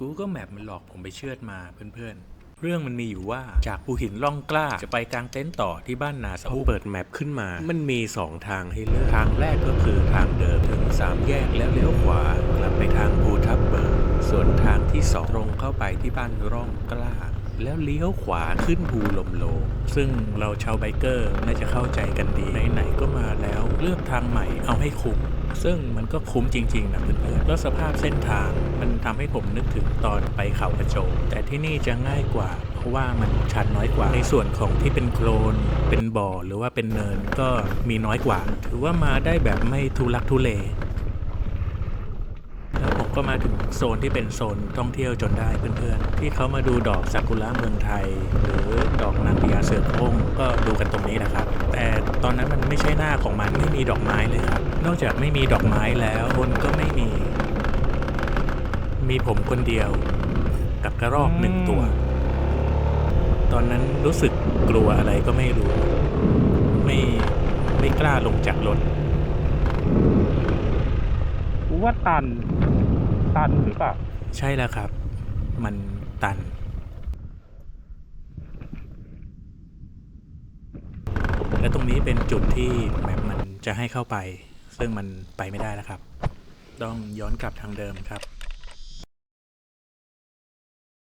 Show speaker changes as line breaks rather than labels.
Google Map มันหลอกผมไปเชื่อดมาเพื่อนๆ เรื่องมันมีอยู่ว่าจากภูหินล่องกล้าจะไปกางเต็นท์ต่อที่บ้านนาสะ
เขา
พุ
เปิดแมปขึ้นมา มันมี 2 ทางให้เลือก ทางแรกก็คือทางเดิมถึง 3 แยกแล้วเลี้ยวขวากลับไปทางภูทับเบิกส่วนทางที่ 2 ตรงเข้าไปที่บ้านร่องกล้าแล้วเลี้ยวขวาขึ้นภูลมโล ซึ่งเราชาวไบเกอร์น่าจะเข้าใจกันดี ไหนๆก็มาแล้วเลือกทางใหม่เอาให้คุ้ม ซึ่งมันก็คุ้มจริงๆนะเพื่อนๆแล้วสภาพเส้นทางมัน ทำให้ผมนึกถึงตอนไปเขากระโจมแต่ที่นี่จะง่ายกว่า เพราะว่ามันชันน้อยกว่า ในส่วนของที่เป็นโคลน เป็นบ่อหรือว่าเป็นเนินก็มีน้อยกว่า ถือว่ามาได้แบบไม่ทุลักทุเลแล้วผมก็มาถึงโซนที่เป็นโซนท่องเที่ยวจนได้เพื่อนๆ ที่เขามาดูดอกซากุระเมืองไทย หรือดอกนางพญาเสือโคร่งก็ดูกันตรงนี้นะครับ แต่ตอนนั้นมันไม่ใช่หน้าของมันไม่มีดอกไม้เลยครับ นอกจากไม่มีดอกไม้แล้วคนก็ไม่ มีผมคนเดียว กับกระรอกหนึ่งตัว ตอนนั้นรู้สึกกลัวอะไรก็ไม่รู้ ไม่ไม่กล้าลงจากรถ
กูว่าตัน ตันหรือเปล่า
ใช่แล้วครับ มันตัน และตรงนี้เป็นจุดที่แมปมันจะให้เข้าไป ซึ่งมันไปไม่ได้แล้วครับ ต้องย้อนกลับทางเดิมครับ